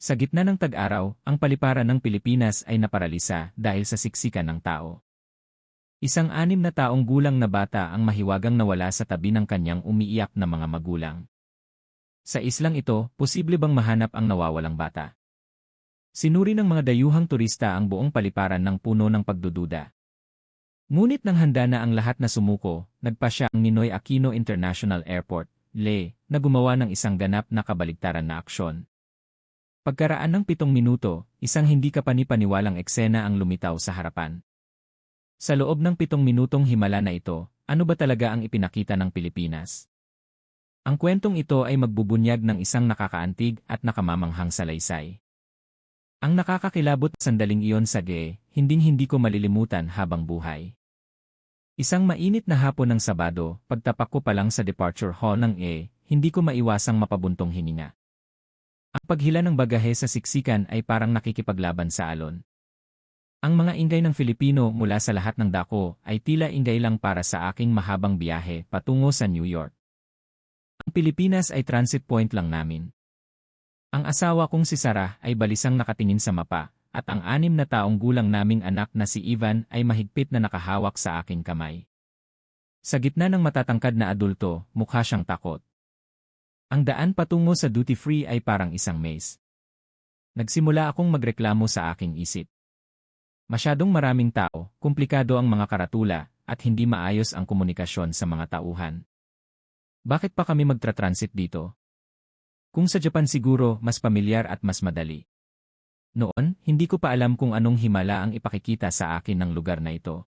Sa gitna ng tag-araw, ang paliparan ng Pilipinas ay naparalisa dahil sa siksikan ng tao. Isang anim na taong gulang na bata ang mahiwagang nawala sa tabi ng kanyang umiiyak na mga magulang. Sa islang ito, posible bang mahanap ang nawawalang bata? Sinuri ng mga dayuhang turista ang buong paliparan ng puno ng pagdududa. Ngunit nang handa na ang lahat na sumuko, nagpa siya ang Ninoy Aquino International Airport, LE, na gumawa ng isang ganap na kabaligtaran na aksyon. Pagkaraan ng pitong minuto, isang hindi kapanipaniwalang eksena ang lumitaw sa harapan. Sa loob ng pitong minutong himala na ito, ano ba talaga ang ipinakita ng Pilipinas? Ang kwentong ito ay magbubunyag ng isang nakakaantig at nakamamanghang salaysay. Ang nakakakilabot sandaling iyon sa GE, hinding-hindi ko malilimutan habang buhay. Isang mainit na hapon ng Sabado, pagtapak ko pa lang sa departure hall ng E, hindi ko maiwasang mapabuntong hininga. Ang paghila ng bagahe sa siksikan ay parang nakikipaglaban sa alon. Ang mga ingay ng Filipino mula sa lahat ng dako ay tila ingay lang para sa aking mahabang biyahe patungo sa New York. Ang Pilipinas ay transit point lang namin. Ang asawa kong si Sarah ay balisang nakatingin sa mapa, at ang anim na taong gulang naming anak na si Ivan ay mahigpit na nakahawak sa aking kamay. Sa gitna ng matatangkad na adulto, mukha siyang takot. Ang daan patungo sa duty-free ay parang isang maze. Nagsimula akong magreklamo sa aking isip. Masyadong maraming tao, komplikado ang mga karatula, at hindi maayos ang komunikasyon sa mga tauhan. Bakit pa kami magtra-transit dito? Kung sa Japan siguro, mas pamilyar at mas madali. Noon, hindi ko pa alam kung anong himala ang ipakikita sa akin ng lugar na ito.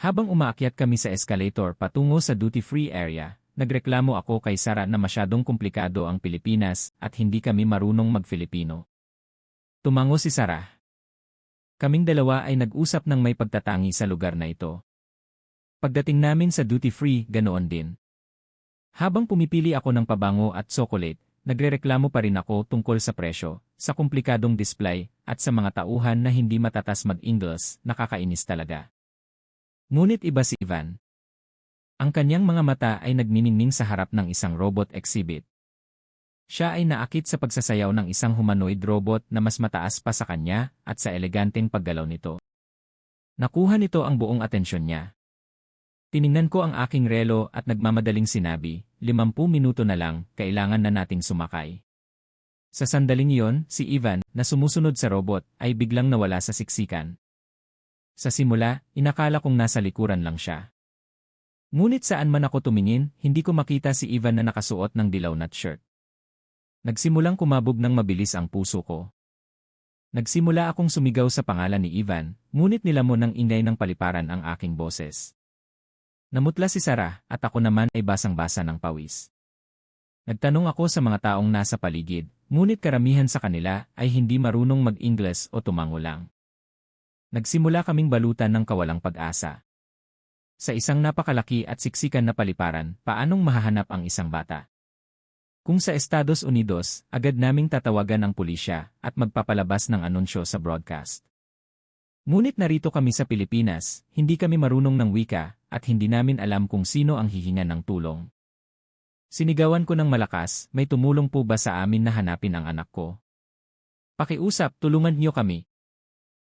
Habang umaakyat kami sa escalator patungo sa duty-free area, Nagreklamo ako kay Sara na masyadong komplikado ang Pilipinas at hindi kami marunong mag-Filipino. Tumango si Sara. Kaming dalawa ay nag-usap ng may pagtatangi sa lugar na ito. Pagdating namin sa duty-free, ganoon din. Habang pumipili ako ng pabango at chocolate, nagrereklamo pa rin ako tungkol sa presyo, sa komplikadong display, at sa mga tauhan na hindi matatas mag-Ingles, nakakainis talaga. Ngunit iba si Ivan. Ang kanyang mga mata ay nagniningning sa harap ng isang robot exhibit. Siya ay naakit sa pagsasayaw ng isang humanoid robot na mas mataas pa sa kanya at sa eleganteng paggalaw nito. Nakuha nito ang buong atensyon niya. Tiningnan ko ang aking relo at nagmamadaling sinabi, 50 minuto na lang, kailangan na nating sumakay. Sa sandaling iyon, si Ivan, na sumusunod sa robot, ay biglang nawala sa siksikan. Sa simula, inakala kong nasa likuran lang siya. Ngunit saan man ako tumingin, hindi ko makita si Ivan na nakasuot ng dilaw na shirt. Nagsimulang kumabog ng mabilis ang puso ko. Nagsimula akong sumigaw sa pangalan ni Ivan, ngunit nilamon ng ingay ng paliparan ang aking boses. Namutla si Sarah at ako naman ay basang-basa ng pawis. Nagtanong ako sa mga taong nasa paligid, ngunit karamihan sa kanila ay hindi marunong mag-Ingles o tumango lang. Nagsimula kaming balutan ng kawalang pag-asa. Sa isang napakalaki at siksikan na paliparan, paanong mahahanap ang isang bata? Kung sa Estados Unidos, agad naming tatawagan ang pulisya at magpapalabas ng anunsyo sa broadcast. Ngunit narito kami sa Pilipinas, hindi kami marunong ng wika at hindi namin alam kung sino ang hihinga ng tulong. Sinigawan ko ng malakas, may tumulong po ba sa amin na hanapin ang anak ko? Pakiusap, tulungan niyo kami.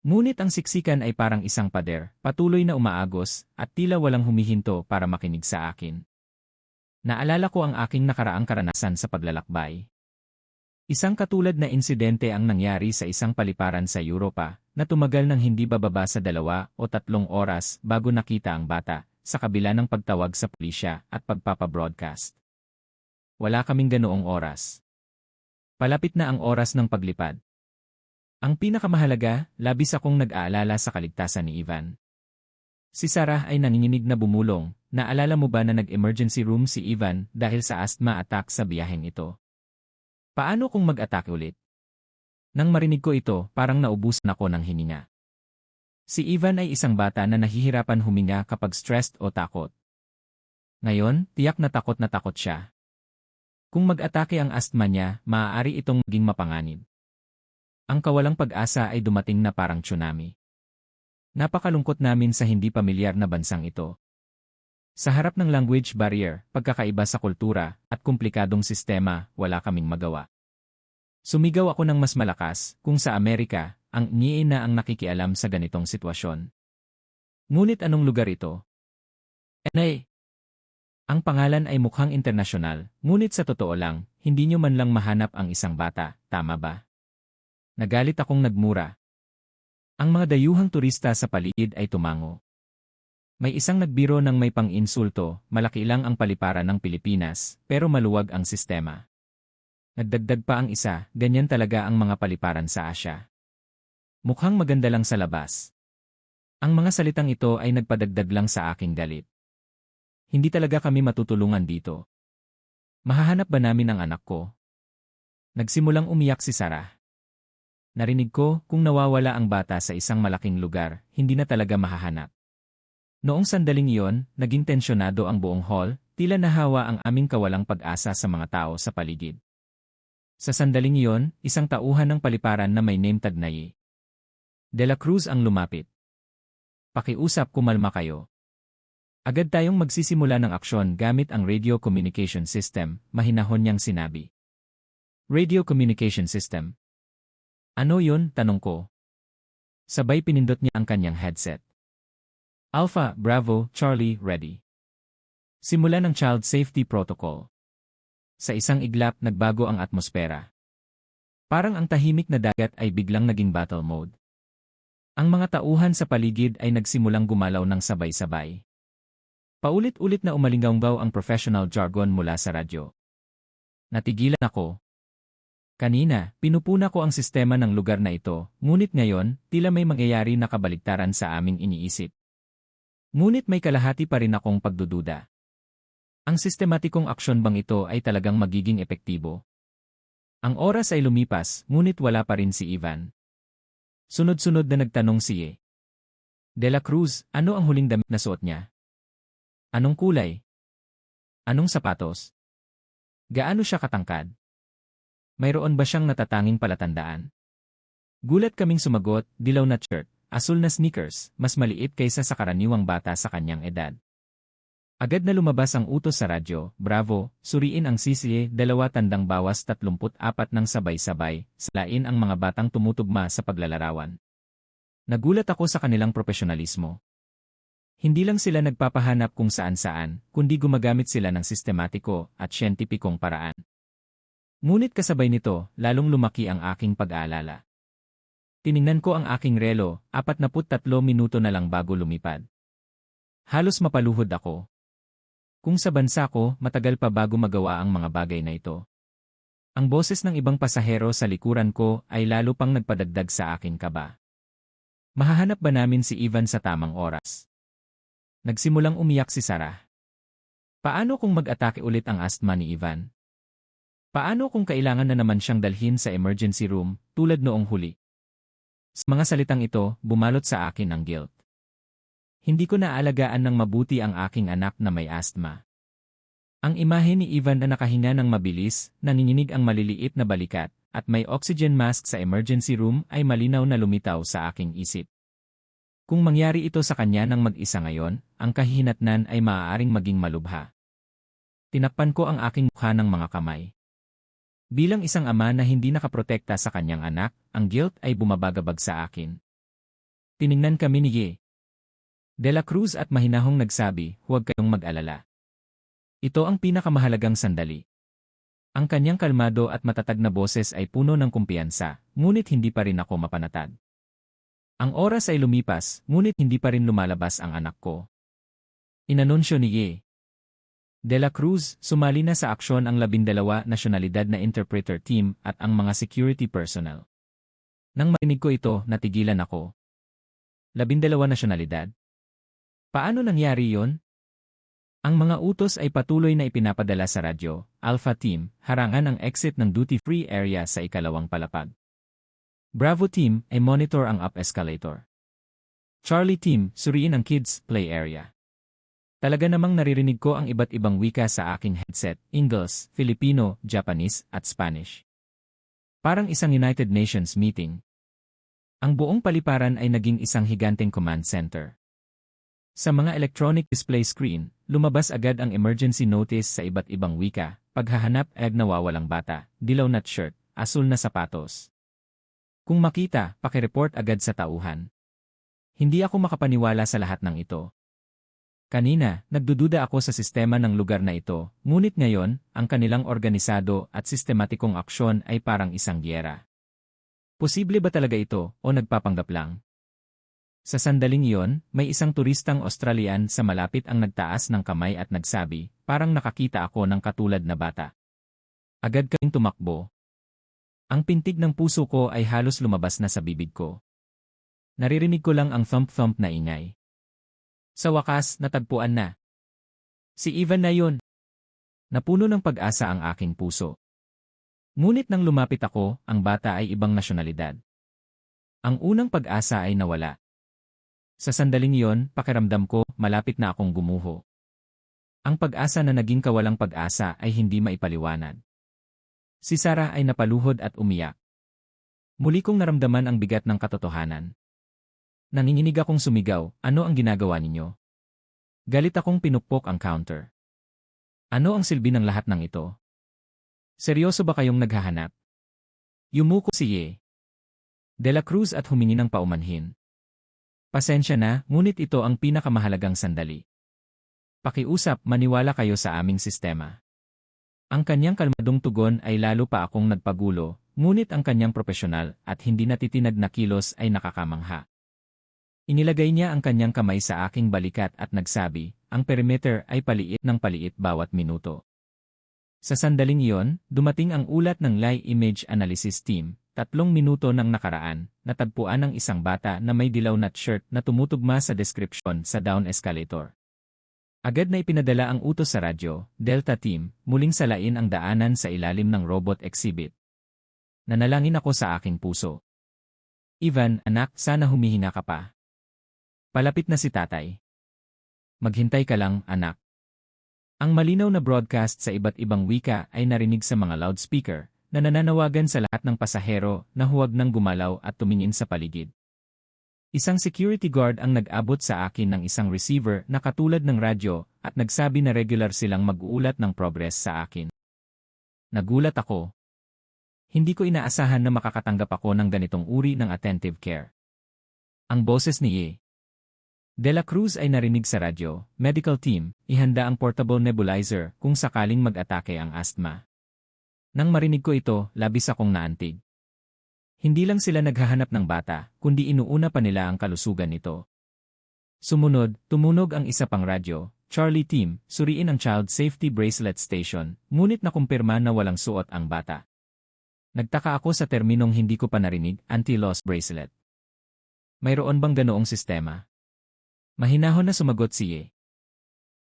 Ngunit ang siksikan ay parang isang pader, patuloy na umaagos, at tila walang humihinto para makinig sa akin. Naalala ko ang aking nakaraang karanasan sa paglalakbay. Isang katulad na insidente ang nangyari sa isang paliparan sa Europa, na tumagal ng hindi bababa sa dalawa o tatlong oras bago nakita ang bata, sa kabila ng pagtawag sa pulisya at pagpapabroadcast. Wala kaming ganoong oras. Palapit na ang oras ng paglipad, ang pinakamahalaga, labis akong nag-aalala sa kaligtasan ni Ivan. Si Sarah ay nanginginig na bumulong, naalala mo ba na nag-emergency room si Ivan dahil sa asthma attack sa biyaheng ito? Paano kung mag-atake ulit? Nang marinig ko ito, parang naubusan ako ng hininga. Si Ivan ay isang bata na nahihirapan huminga kapag stressed o takot. Ngayon, tiyak na takot na takot siya. Kung mag-atake ang asthma niya, maaari itong maging mapanganib. Ang kawalang pag-asa ay dumating na parang tsunami. Napakalungkot namin sa hindi pamilyar na bansang ito. Sa harap ng language barrier, pagkakaiba sa kultura, at komplikadong sistema, wala kaming magawa. Sumigaw ako ng mas malakas kung sa Amerika, ang NIE na ang nakikialam sa ganitong sitwasyon. Ngunit anong lugar ito? NA. Ang pangalan ay mukhang internasyonal, ngunit sa totoo lang, hindi nyo man lang mahanap ang isang bata, tama ba? Nagalit akong nagmura. Ang mga dayuhang turista sa paligid ay tumango. May isang nagbiro ng may pang-insulto, malaki lang ang paliparan ng Pilipinas, pero maluwag ang sistema. Nagdagdag pa ang isa, ganyan talaga ang mga paliparan sa Asya. Mukhang maganda lang sa labas. Ang mga salitang ito ay nagpadagdag lang sa aking galit. Hindi talaga kami matutulungan dito. Mahahanap ba namin ang anak ko? Nagsimulang umiyak si Sarah. Narinig ko kung nawawala ang bata sa isang malaking lugar, hindi na talaga mahahanap. Noong sandaling iyon, naging tensyonado ang buong hall, tila nahawa ang aming kawalang pag-asa sa mga tao sa paligid. Sa sandaling iyon, isang tauhan ng paliparan na may name tag na Y. De La Cruz ang lumapit. Pakiusap kumalma kayo. Agad tayong magsisimula ng aksyon gamit ang radio communication system, mahinahon niyang sinabi. Radio communication system. Ano yun, tanong ko. Sabay pinindot niya ang kanyang headset. Alpha, Bravo, Charlie, ready. Simula ng Child Safety Protocol. Sa isang iglap nagbago ang atmosfera. Parang ang tahimik na dagat ay biglang naging battle mode. Ang mga tauhan sa paligid ay nagsimulang gumalaw ng sabay-sabay. Paulit-ulit na umalinggaw ang professional jargon mula sa radyo. Natigilan ako. Kanina, pinupuna ko ang sistema ng lugar na ito, ngunit ngayon, tila may mangyayari na kabaligtaran sa aming iniisip. Ngunit may kalahati pa rin akong pagdududa. Ang sistematikong aksyon bang ito ay talagang magiging epektibo? Ang oras ay lumipas, ngunit wala pa rin si Ivan. Sunod-sunod na nagtanong si Ye. De La Cruz, ano ang huling damit na suot niya? Anong kulay? Anong sapatos? Gaano siya katangkad? Mayroon ba siyang natatanging palatandaan? Gulat kaming sumagot, dilaw na shirt, asul na sneakers, mas maliit kaysa sa karaniwang bata sa kanyang edad. Agad na lumabas ang utos sa radyo, Bravo, suriin ang sisiye, dalawa tandang bawas 34 ng sabay-sabay, salain ang mga batang tumutugma sa paglalarawan. Nagulat ako sa kanilang profesionalismo. Hindi lang sila nagpapahanap kung saan-saan, kundi gumagamit sila ng sistematiko at siyentipikong paraan. Ngunit kasabay nito, lalong lumaki ang aking pag-aalala. Tiningnan ko ang aking relo, 43 minuto na lang bago lumipad. Halos mapaluhod ako. Kung sa bansa ko, matagal pa bago magawa ang mga bagay na ito. Ang boses ng ibang pasahero sa likuran ko ay lalo pang nagpadagdag sa aking kaba. Mahahanap ba namin si Ivan sa tamang oras? Nagsimulang umiyak si Sarah. Paano kung mag-atake ulit ang asthma ni Ivan? Paano kung kailangan na naman siyang dalhin sa emergency room, tulad noong huli? Sa mga salitang ito, bumalot sa akin ang guilt. Hindi ko naalagaan ng mabuti ang aking anak na may asthma. Ang imahe ni Ivan na nakahinga ng mabilis, nanginginig ang maliliit na balikat, at may oxygen mask sa emergency room ay malinaw na lumitaw sa aking isip. Kung mangyari ito sa kanya ng mag-isa ngayon, ang kahihinatnan ay maaaring maging malubha. Tinakpan ko ang aking mukha ng mga kamay. Bilang isang ama na hindi nakaprotekta sa kanyang anak, ang guilt ay bumabagabag sa akin. Tiningnan kami ni Ye, De La Cruz at mahinahong nagsabi, huwag kayong mag-alala. Ito ang pinakamahalagang sandali. Ang kanyang kalmado at matatag na boses ay puno ng kumpiyansa, ngunit hindi pa rin ako mapanatag. Ang oras ay lumipas, ngunit hindi pa rin lumalabas ang anak ko. Inanunsyo ni Ye. De La Cruz, sumali na sa aksyon ang labindalawa nasyonalidad na interpreter team at ang mga security personnel. Nang marinig ko ito, natigilan ako. Labindalawa nasyonalidad? Paano nangyari yon? Ang mga utos ay patuloy na ipinapadala sa radyo, Alpha Team, harangan ang exit ng duty-free area sa ikalawang palapag. Bravo Team ay monitor ang up escalator. Charlie Team, suriin ang kids' play area. Talaga namang naririnig ko ang iba't ibang wika sa aking headset, English, Filipino, Japanese, at Spanish. Parang isang United Nations meeting. Ang buong paliparan ay naging isang higanteng command center. Sa mga electronic display screen, lumabas agad ang emergency notice sa iba't ibang wika, paghahanap ag nawawalang bata, dilaw na shirt, asul na sapatos. Kung makita, pakireport agad sa tauhan. Hindi ako makapaniwala sa lahat ng ito. Kanina, nagdududa ako sa sistema ng lugar na ito, ngunit ngayon, ang kanilang organisado at sistematikong aksyon ay parang isang gyera. Posible ba talaga ito o nagpapanggap lang? Sa sandaling iyon, may isang turistang Australian sa malapit ang nagtaas ng kamay at nagsabi, parang nakakita ako ng katulad na bata. Agad kaming tumakbo. Ang pintig ng puso ko ay halos lumabas na sa bibig ko. Naririnig ko lang ang thump-thump na ingay. Sa wakas, natagpuan na. Si Ivan na yun. Napuno ng pag-asa ang aking puso. Ngunit nang lumapit ako, ang bata ay ibang nasyonalidad. Ang unang pag-asa ay nawala. Sa sandaling iyon, pakiramdam ko, malapit na akong gumuho. Ang pag-asa na naging kawalang pag-asa ay hindi maipaliwanag. Si Sarah ay napaluhod at umiyak. Muli kong naramdaman ang bigat ng katotohanan. Nanginginig akong sumigaw, ano ang ginagawa ninyo? Galit akong pinukpok ang counter. Ano ang silbi ng lahat ng ito? Seryoso ba kayong naghahanap? Yumuko si Ye. De la Cruz at humingi ng paumanhin. Pasensya na, ngunit ito ang pinakamahalagang sandali. Pakiusap, maniwala kayo sa aming sistema. Ang kanyang kalmadong tugon ay lalo pa akong nagpagulo, ngunit ang kanyang profesional at hindi natitinag na kilos ay nakakamangha. Inilagay niya ang kanyang kamay sa aking balikat at nagsabi, ang perimeter ay paliit ng paliit bawat minuto. Sa sandaling iyon, dumating ang ulat ng Lie Image Analysis Team. Tatlong minuto nang nakaraan, natagpuan ng isang bata na may dilaw na shirt na tumutugma sa description sa down escalator. Agad na ipinadala ang utos sa radyo, Delta Team, muling salain ang daanan sa ilalim ng robot exhibit. Nanalangin ako sa aking puso. Ivan, anak, sana humihinga ka pa. Palapit na si tatay. Maghintay ka lang, anak. Ang malinaw na broadcast sa iba't ibang wika ay narinig sa mga loudspeaker na nananawagan sa lahat ng pasahero na huwag nang gumalaw at tumingin sa paligid. Isang security guard ang nag-abot sa akin ng isang receiver na katulad ng radyo at nagsabi na regular silang mag-uulat ng progress sa akin. Nagulat ako. Hindi ko inaasahan na makakatanggap ako ng ganitong uri ng attentive care. Ang boses ni Ye, De La Cruz ay narinig sa radyo, medical team, ihanda ang portable nebulizer kung sakaling mag-atake ang asthma. Nang marinig ko ito, labis akong naantig. Hindi lang sila naghahanap ng bata, kundi inuuna pa nila ang kalusugan nito. Sumunod, tumunog ang isa pang radyo, Charlie Team, suriin ang Child Safety Bracelet Station, ngunit nakumpirma na walang suot ang bata. Nagtaka ako sa terminong hindi ko pa narinig, anti-loss bracelet. Mayroon bang ganoong sistema? Mahinahon na sumagot si Ye.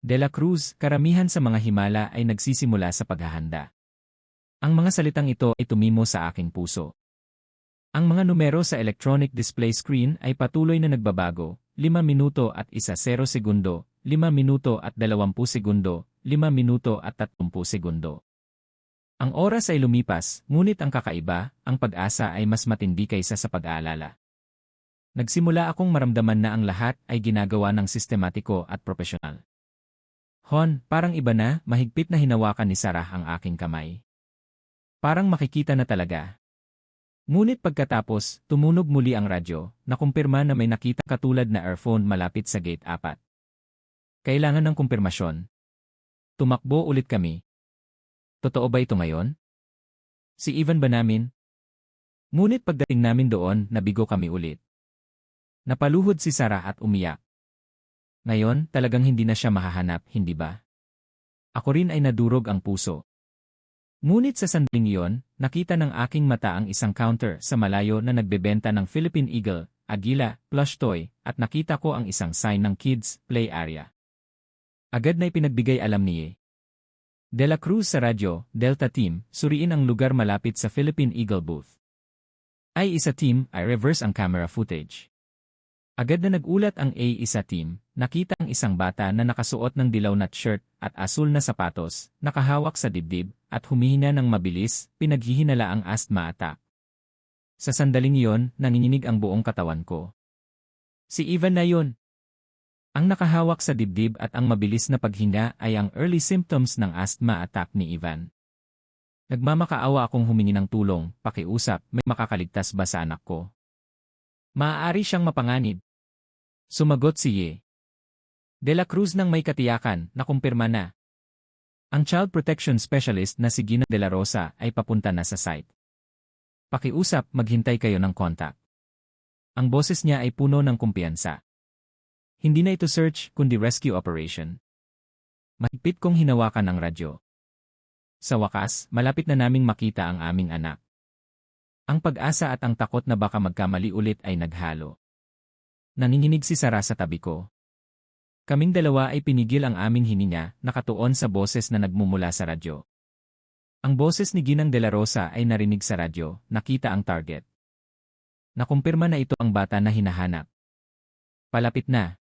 De la Cruz, karamihan sa mga himala ay nagsisimula sa paghahanda. Ang mga salitang ito ay tumimo sa aking puso. Ang mga numero sa electronic display screen ay patuloy na nagbabago, 5 minuto at 1 0 segundo, 5 minuto at 20 segundo, 5 minuto at 30 segundo. Ang oras ay lumipas, ngunit ang kakaiba, ang pag-asa ay mas matindi kaysa sa pag-aalala. Nagsimula akong maramdaman na ang lahat ay ginagawa ng sistematiko at profesional. Hon, parang iba na, mahigpit na hinawakan ni Sarah ang aking kamay. Parang makikita na talaga. Ngunit pagkatapos, tumunog muli ang radyo, nakumpirma na may nakita katulad na earphone malapit sa gate 4. Kailangan ng kumpirmasyon. Tumakbo ulit kami. Totoo ba ito ngayon? Si Ivan ba namin? Ngunit pagdating namin doon, nabigo kami ulit. Napaluhod si Sarah at umiyak. Ngayon, talagang hindi na siya mahahanap, hindi ba? Ako rin ay nadurog ang puso. Ngunit sa sandaling iyon, nakita ng aking mata ang isang counter sa malayo na nagbebenta ng Philippine Eagle, Agila, plush toy, at nakita ko ang isang sign ng kids play area. Agad na ipinagbigay alam ni. De La Cruz sa radyo, Delta Team, suriin ang lugar malapit sa Philippine Eagle booth. Ay isa team, ay reverse ang camera footage. Agad na nagulat ang A1 team, nakita ang isang bata na nakasuot ng dilaw na shirt at asul na sapatos, nakahawak sa dibdib, at humihina ng mabilis, pinaghihinala ang asthma attack. Sa sandaling iyon, nanginginig ang buong katawan ko. Si Ivan na yun. Ang nakahawak sa dibdib at ang mabilis na paghinga ay ang early symptoms ng asthma attack ni Ivan. Nagmamakaawa akong humingi ng tulong, pakiusap, may makakaligtas ba sa anak ko? Maaari siyang mapanganib. Sumagot si Ye. De La Cruz nang may katiyakan, nakumpirma na. Ang Child Protection Specialist na si Gina De La Rosa ay papunta na sa site. Pakiusap, maghintay kayo ng contact. Ang boses niya ay puno ng kumpiyansa. Hindi na ito search, kundi rescue operation. Mahigpit kong hinawakan ang radyo. Sa wakas, malapit na naming makita ang aming anak. Ang pag-asa at ang takot na baka magkamali ulit ay naghalo. Nanginginig si Sara sa tabi ko. Kaming dalawa ay pinigil ang aming hininga, nakatuon sa boses na nagmumula sa radyo. Ang boses ni Ginang De La Rosa ay narinig sa radyo, nakita ang target. Nakumpirma na ito ang bata na hinahanap. Palapit na.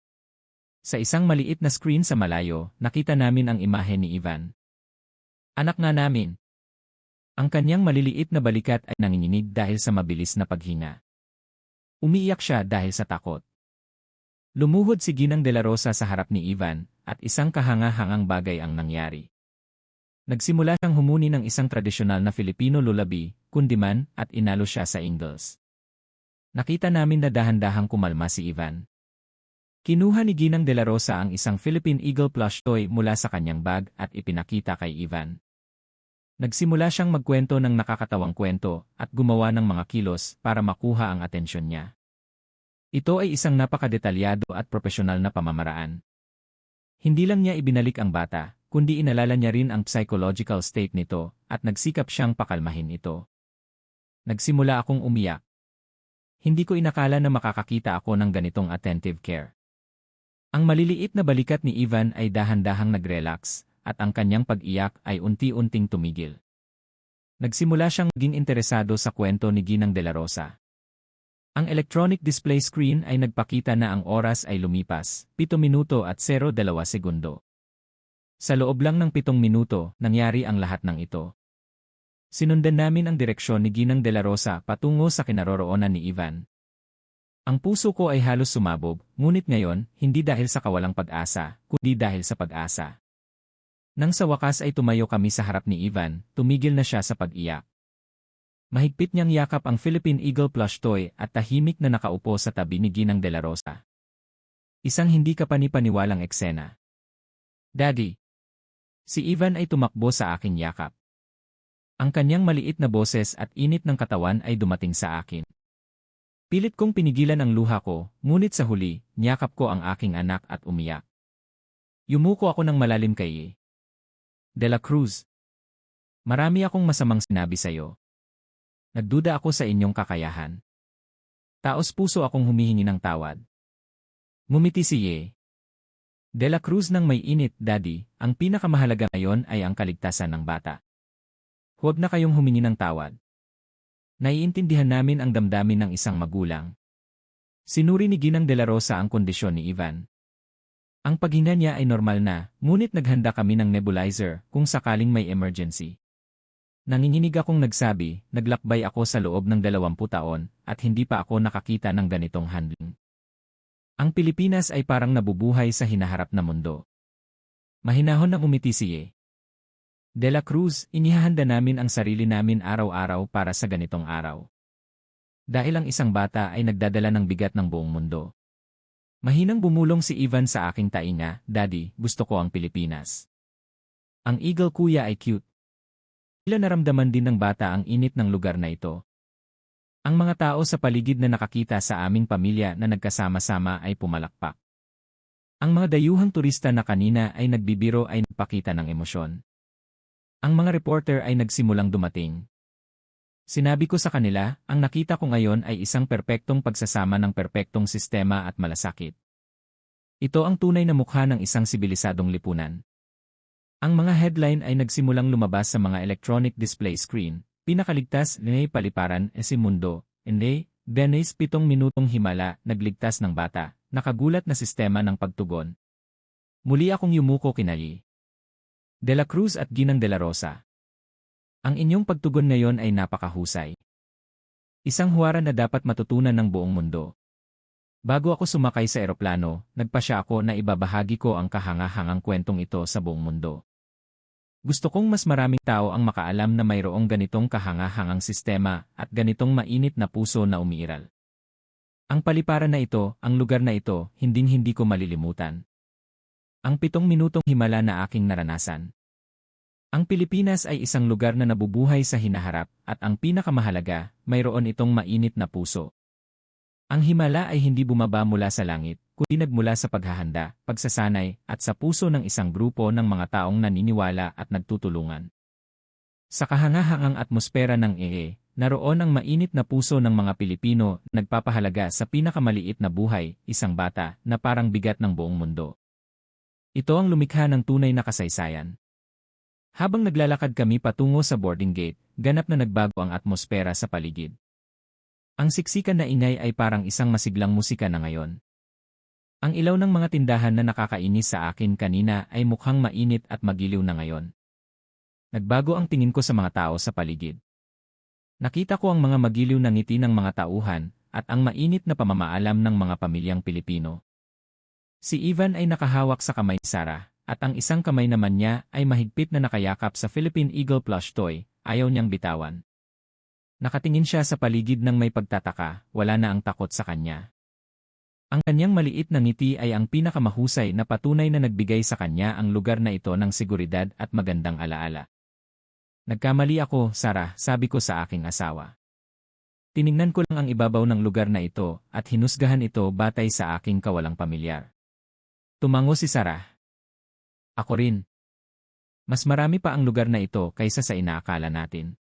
Sa isang maliit na screen sa malayo, nakita namin ang imahe ni Ivan. Anak nga namin. Ang kanyang maliliit na balikat ay nanginginig dahil sa mabilis na paghinga. Umiiyak siya dahil sa takot. Lumuhod si Ginang De La Rosa sa harap ni Ivan, at isang kahanga-hangang bagay ang nangyari. Nagsimula siyang humuni ng isang tradisyonal na Filipino lullaby, kundiman, at inalo siya sa Ingles. Nakita namin na dahan-dahang kumalma si Ivan. Kinuha ni Ginang De La Rosa ang isang Philippine Eagle plush toy mula sa kanyang bag at ipinakita kay Ivan. Nagsimula siyang magkwento ng nakakatawang kwento at gumawa ng mga kilos para makuha ang atensyon niya. Ito ay isang napakadetalyado at profesional na pamamaraan. Hindi lang niya ibinalik ang bata, kundi inalala niya rin ang psychological state nito at nagsikap siyang pakalmahin ito. Nagsimula akong umiyak. Hindi ko inakala na makakakita ako ng ganitong attentive care. Ang maliliit na balikat ni Ivan ay dahan-dahang nag-relax at ang kanyang pag-iyak ay unti-unting tumigil. Nagsimula siyang maging interesado sa kwento ni Ginang De La Rosa. Ang electronic display screen ay nagpakita na ang oras ay lumipas, 7 minuto at 02 segundo. Sa loob lang ng pitong minuto, nangyari ang lahat ng ito. Sinundan namin ang direksyon ni Ginang De La Rosa patungo sa kinaroroonan ni Ivan. Ang puso ko ay halos sumabog, ngunit ngayon, hindi dahil sa kawalang pag-asa, kundi dahil sa pag-asa. Nang sa wakas ay tumayo kami sa harap ni Ivan, tumigil na siya sa pag-iyak. Mahigpit niyang yakap ang Philippine Eagle plush toy at tahimik na nakaupo sa tabi ni Ginang De La Rosa. Isang hindi kapanipaniwalang eksena. Daddy, Si Ivan ay tumakbo sa aking yakap. Ang kanyang maliit na boses at init ng katawan ay dumating sa akin. Pilit kong pinigilan ang luha ko, ngunit sa huli, niyakap ko ang aking anak at umiyak. Yumuko ako ng malalim kay De La Cruz. Marami akong masamang sinabi sa iyo. Nagduda ako sa inyong kakayahan. Taos puso akong humihingi ng tawad. Ngumiti si Ye. De La Cruz ng may init, Daddy, ang pinakamahalaga ngayon ay ang kaligtasan ng bata. Huwag na kayong humingi ng tawad. Naiintindihan namin ang damdamin ng isang magulang. Sinuri ni Ginang De La Rosa ang kondisyon ni Ivan. Ang paghinga niya ay normal na, ngunit naghanda kami ng nebulizer kung sakaling may emergency. Nanginginig akong nagsabi, naglakbay ako sa loob ng 20 taon, at hindi pa ako nakakita ng ganitong handling. Ang Pilipinas ay parang nabubuhay sa hinaharap na mundo. Mahinahon na umiti si Ye. De La Cruz, inihahanda namin ang sarili namin araw-araw para sa ganitong araw. Dahil ang isang bata ay nagdadala ng bigat ng buong mundo. Mahinang bumulong si Ivan sa aking tainga, Daddy, gusto ko ang Pilipinas. Ang eagle kuya ay cute. Ila naramdaman din ng bata ang init ng lugar na ito, ang mga tao sa paligid na nakakita sa aming pamilya na nagkasama-sama ay pumalakpak. Ang mga dayuhang turista na kanina ay nagbibiro ay nagpakita ng emosyon. Ang mga reporter ay nagsimulang dumating. Sinabi ko sa kanila, ang nakita ko ngayon ay isang perpektong pagsasama ng perpektong sistema at malasakit. Ito ang tunay na mukha ng isang sibilisadong lipunan. Ang mga headline ay nagsimulang lumabas sa mga electronic display screen, Pinakaligtas ni paliparan e si mundo, hindi, Dennis pitong minutong himala, nagligtas ng bata, nakagulat na sistema ng pagtugon. Muli akong yumuko kinali. De La Cruz at Ginang De La Rosa. Ang inyong pagtugon ngayon ay napakahusay. Isang huwara na dapat matutunan ng buong mundo. Bago ako sumakay sa eroplano, nagpasya ako na ibabahagi ko ang kahanga-hangang kwentong ito sa buong mundo. Gusto kong mas maraming tao ang makaalam na mayroong ganitong kahanga-hangang sistema at ganitong mainit na puso na umiiral. Ang paliparan na ito, ang lugar na ito, hinding-hindi ko malilimutan. Ang pitong minutong himala na aking naranasan. Ang Pilipinas ay isang lugar na nabubuhay sa hinaharap at ang pinakamahalaga, mayroon itong mainit na puso. Ang himala ay hindi bumaba mula sa langit, kundi nagmula sa paghahanda, pagsasanay, at sa puso ng isang grupo ng mga taong naniniwala at nagtutulungan. Sa kahangahangang atmosfera ng EE, naroon ang mainit na puso ng mga Pilipino nagpapahalaga sa pinakamaliit na buhay, isang bata, na parang bigat ng buong mundo. Ito ang lumikha ng tunay na kasaysayan. Habang naglalakad kami patungo sa boarding gate, ganap na nagbago ang atmosfera sa paligid. Ang siksikan na ingay ay parang isang masiglang musika na ngayon. Ang ilaw ng mga tindahan na nakakainis sa akin kanina ay mukhang mainit at magiliw na ngayon. Nagbago ang tingin ko sa mga tao sa paligid. Nakita ko ang mga magiliw na ngiti ng mga tauhan at ang mainit na pamamaalam ng mga pamilyang Pilipino. Si Ivan ay nakahawak sa kamay ni Sarah at ang isang kamay naman niya ay mahigpit na nakayakap sa Philippine Eagle plush toy, ayaw niyang bitawan. Nakatingin siya sa paligid ng may pagtataka, wala na ang takot sa kanya. Ang kanyang maliit na ngiti ay ang pinakamahusay na patunay na nagbigay sa kanya ang lugar na ito ng seguridad at magandang alaala. Nagkamali ako, Sarah, sabi ko sa aking asawa. Tiningnan ko lang ang ibabaw ng lugar na ito at hinusgahan ito batay sa aking kawalang pamilyar. Tumango si Sarah. Ako rin. Mas marami pa ang lugar na ito kaysa sa inaakala natin.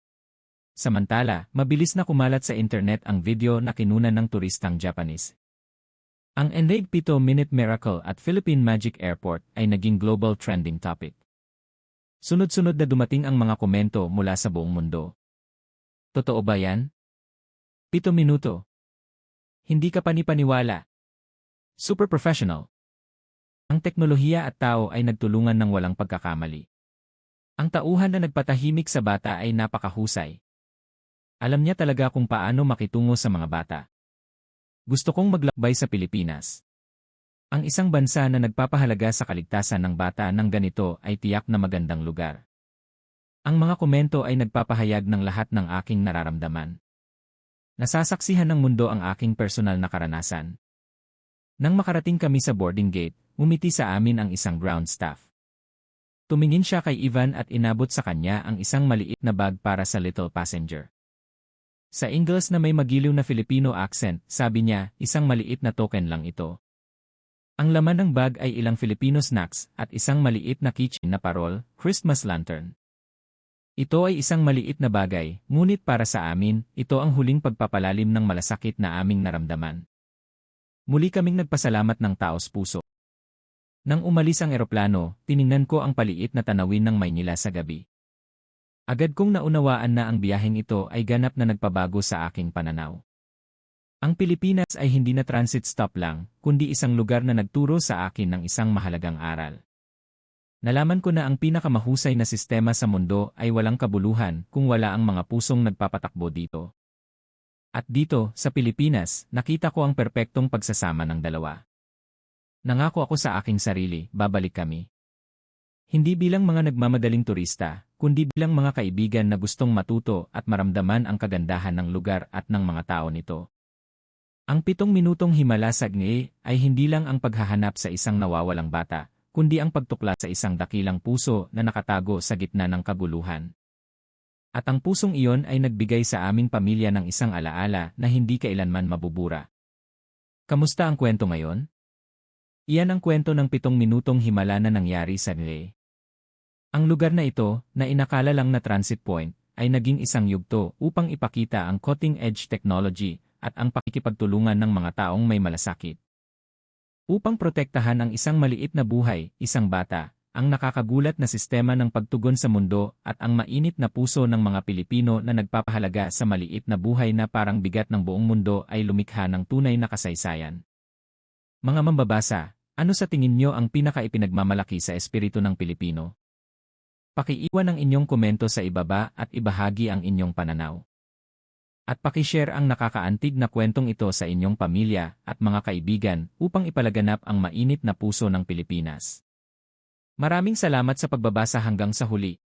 Samantala, mabilis na kumalat sa internet ang video na kinunan ng turistang Japanese. Ang Enrig 7 Minute Miracle at Philippine Magic Airport ay naging global trending topic. Sunod-sunod na dumating ang mga komento mula sa buong mundo. Totoo ba yan? Pito minuto. Hindi ka panipaniwala. Super professional. Ang teknolohiya at tao ay nagtulungan ng walang pagkakamali. Ang tauhan na nagpatahimik sa bata ay napakahusay. Alam niya talaga kung paano makitungo sa mga bata. Gusto kong maglakbay sa Pilipinas. Ang isang bansa na nagpapahalaga sa kaligtasan ng bata ng ganito ay tiyak na magandang lugar. Ang mga komento ay nagpapahayag ng lahat ng aking nararamdaman. Nasasaksihan ng mundo ang aking personal na karanasan. Nang makarating kami sa boarding gate, umiti sa amin ang isang ground staff. Tumingin siya kay Ivan at inabot sa kanya ang isang maliit na bag para sa little passenger. Sa Ingles na may magiliw na Filipino accent, sabi niya, isang maliit na token lang ito. Ang laman ng bag ay ilang Filipino snacks at isang maliit na keychain na parol, Christmas lantern. Ito ay isang maliit na bagay, ngunit para sa amin, ito ang huling pagpapalalim ng malasakit na aming naramdaman. Muli kaming nagpasalamat ng taos puso. Nang umalis ang eroplano, tiningnan ko ang paliit na tanawin ng Maynila sa gabi. Agad kong naunawaan na ang biyaheng ito ay ganap na nagpabago sa aking pananaw. Ang Pilipinas ay hindi na transit stop lang, kundi isang lugar na nagturo sa akin ng isang mahalagang aral. Nalaman ko na ang pinakamahusay na sistema sa mundo ay walang kabuluhan kung wala ang mga pusong nagpapatakbo dito. At dito, sa Pilipinas, nakita ko ang perpektong pagsasama ng dalawa. Nangako ako sa aking sarili, babalik kami. Hindi bilang mga nagmamadaling turista, kundi bilang mga kaibigan na gustong matuto at maramdaman ang kagandahan ng lugar at ng mga tao nito. Ang pitong minutong himala sa GNE ay hindi lang ang paghahanap sa isang nawawalang bata, kundi ang pagtukla sa isang dakilang puso na nakatago sa gitna ng kaguluhan. At ang pusong iyon ay nagbigay sa aming pamilya ng isang alaala na hindi kailanman mabubura. Kamusta ang kwento ngayon? Iyan ang kwento ng pitong minutong himala na nangyari sa GNE. Ang lugar na ito, na inakala lang na transit point, ay naging isang yugto upang ipakita ang cutting-edge technology at ang pakikipagtulungan ng mga taong may malasakit. Upang protektahan ang isang maliit na buhay, isang bata, ang nakakagulat na sistema ng pagtugon sa mundo at ang mainit na puso ng mga Pilipino na nagpapahalaga sa maliit na buhay na parang bigat ng buong mundo ay lumikha ng tunay na kasaysayan. Mga mambabasa, ano sa tingin nyo ang pinakaipinagmamalaki sa espiritu ng Pilipino? Pakiiwan ang inyong komento sa ibaba at ibahagi ang inyong pananaw. At pakishare ang nakakaantig na kwentong ito sa inyong pamilya at mga kaibigan upang ipalaganap ang mainit na puso ng Pilipinas. Maraming salamat sa pagbabasa hanggang sa huli.